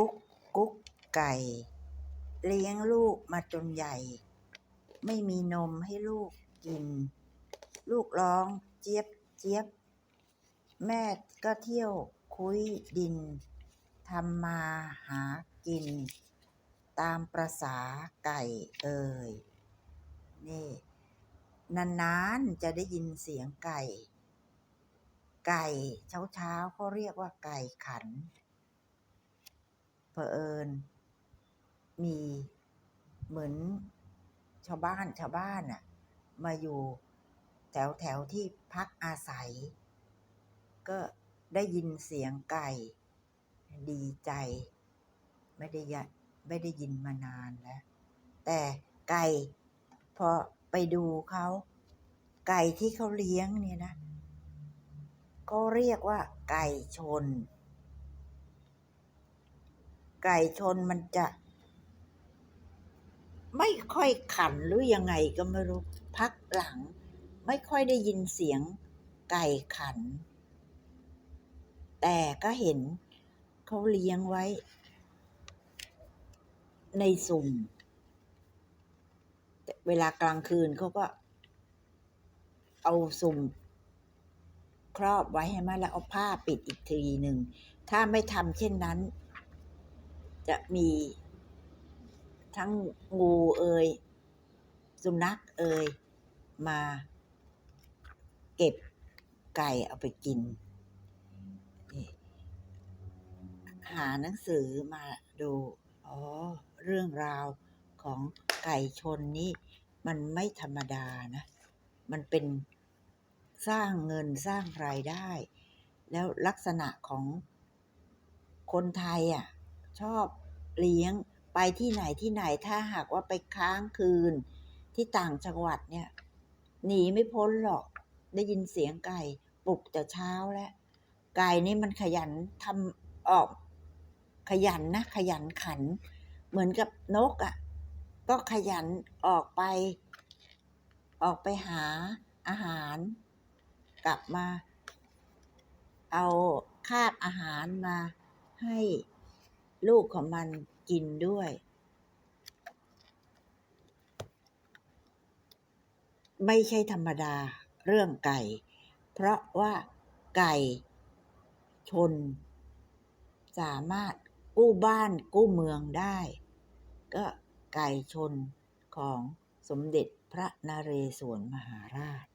กุ๊กกุ๊กไก่ เลี้ยงลูกมาจนใหญ่ ไม่มีนมให้ลูกกิน ลูกร้องเจี๊ยบเจี๊ยบ แม่ก็เที่ยวคุยดินทำมาหากิน ตามประษาไก่เอ่ยนี่ นานๆจะได้ยินเสียงไก่ ไก่เช้าๆเขาเรียกว่าไก่ขัน ผอิญ มีเหมือนชาวบ้านชาวบ้านน่ะ มาอยู่แถวแถวที่พักอาศัย ก็ได้ยินเสียงไก่ ดีใจ ไม่ได้ยไม่ได้ยินมานานแล้ว แต่ไก่พอไปดูเขาไก่ที่เขาเลี้ยงเนี่ยนะก็เรียกว่าไก่ชน ไก่ชนมันจะ ไม่ค่อยขันหรือยังไงก็ไม่รู้พักหลัง ไม่ค่อยได้ยินเสียงไก่ขัน แต่ก็เห็นเขาเลี้ยงไว้ ในสุ่มเวลากลางคืนเขาก็ เอาสุ่มครอบไว้ให้มันแล้วเอาผ้าปิดอีกทีหนึ่ง ถ้าไม่ทำเช่นนั้น จะมีทั้งงูเอ่ยสุนัขเอ่ยมาเก็บไก่เอาไปกิน หาหนังสือมาดู อ๋อ เรื่องราวของไก่ชนนี้มันไม่ธรรมดานะ มันเป็นสร้างเงินสร้างรายได้ แล้วลักษณะของคนไทยอะ ชอบเลี้ยงไปที่ไหนที่ไหนถ้าหากว่าไปค้างคืน ที่ต่างจังหวัดเนี่ย หนีไม่พ้นหรอกได้ยินเสียงไก่ปลุกแต่เช้าแล้วไก่นี่มันขยันทำออก ขยันนะ ขยันขัน เหมือนกับนกอะ่ะ ก็ขยันออกไป ออกไปหาอาหาร กลับมา เอาคาบอาหารมาให้ ลูกของมันกินด้วย ไม่ใช่ธรรมดาเรื่องไก่ เพราะว่าไก่ชน สามารถกู้บ้านกู้เมืองได้ ก็ไก่ชนของสมเด็จพระนเรศวรมหาราช